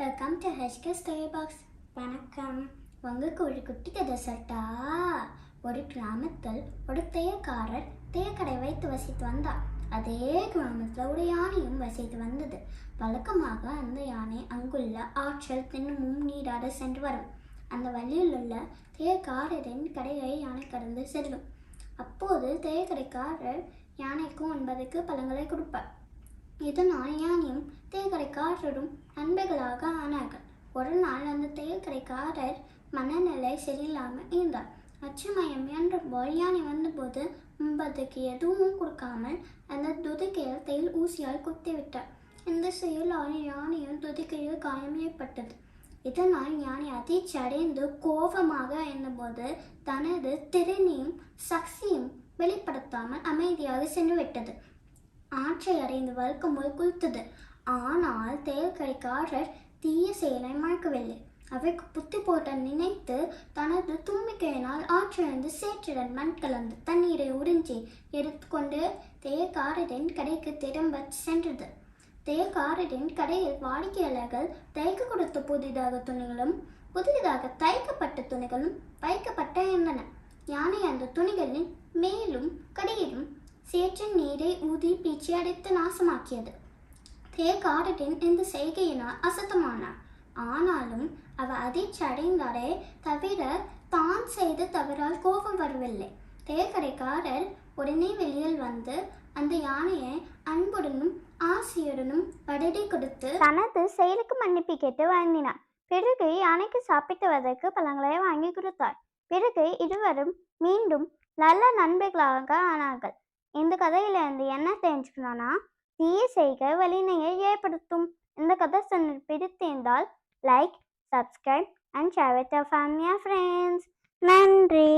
Welcome to HK story box வணக்கம். உங்களுக்கு ஒரு குட்டி கதை சட்டா ஒரு கிராமத்தில் ஒரு தேயக்காரர் தேயக்கடை வைத்து வசித்து வந்தார். அதே கிராமத்தில் ஒரு யானையும் வசித்து வந்தது. வழக்கமாக அந்த யானை அங்குள்ள ஆற்றல் தின்னமும் நீராட சென்று வரும். அந்த வழியில் உள்ள தேயக்காரரின் கடையை யானை கடந்து செல்லும். அப்போது தேயக்கடைக்காரர் யானைக்கும் ஒன்பதுக்கு பழங்களை கொடுப்பார். இதனால் யானையும் தேய்கடைக்காரரும் நண்பர்களாக ஆனார்கள். ஒரு நாள் அந்த தேய்கடைக்காரர் மனநிலை சரியில்லாமல் இருந்தார். அச்சமயம் என்ற போல் யானை வந்தபோது உண்பதற்கு எதுவும் கொடுக்காமல் அந்த துதிக்கையில் தையல் ஊசியால் குத்திவிட்டார். இந்த செயலால் யானையும் துதிக்கையில் காயம் ஏற்பட்டது. இதனால் யானை அதிர்ச்சி அடைந்து கோபமாக இருந்தபோது தனது திறனையும் சக்தியும் வெளிப்படுத்தாமல் அமைதியாக சென்று விட்டது ஆற்றை அடைந்து வழுக்கும் போது குளித்தது. ஆனால் தேர்கடைக்காரர் தீய செயலை மறக்கவில்லை. அவைக்கு புத்தி போட்ட நினைத்து தனது தும்பிக்கையினால் ஆற்றிலிருந்து சேற்றுடன் மண் கலந்து தண்ணீரை உறிஞ்சி எடுத்துக்கொண்டு தேர்காரரின் கடைக்கு திரும்ப சென்றது. தேர்காரரின் கடையில் வாடிக்கையாளர்கள் தைக்க கொடுத்த புதிதாக துணிகளும் புதிதாக தைக்கப்பட்ட துணிகளும் வைக்கப்பட்ட இருந்தன. யானை அந்த துணிகளின் மேலும் சேற்றின் நீரை ஊதி பீச்சி அடைத்து நாசமாக்கியது. தேகாரட்டின் இந்த செய்கையினால் அசத்தமானார் ஆனாலும் அவ அதிர்ச்சி அடைந்தாரே தவிர தான் செய்த தவறால் கோபம் வரவில்லை. தேக்கடைக்காரர் உடனே வெளியில் வந்து அந்த யானையை அன்புடனும் ஆசையுடனும் வடடி கொடுத்து தனது செயலுக்கு மன்னிப்பு கேட்டு வழங்கினார் பிறகு யானைக்கு சாப்பிட்டுவதற்கு பழங்களை வாங்கி கொடுத்தார் பிறகு இருவரும் மீண்டும் நல்ல நண்பர்களாக ஆனார்கள். இந்த கதையிலிருந்து என்ன தெரிஞ்சுக்கணும்னா தீய செய்க வலிமையை ஏற்படுத்தும். இந்த கதை சொன்ன பிடித்திருந்தால் like subscribe and share with ஃபேமிலியா ஃப்ரெண்ட்ஸ் நன்றி.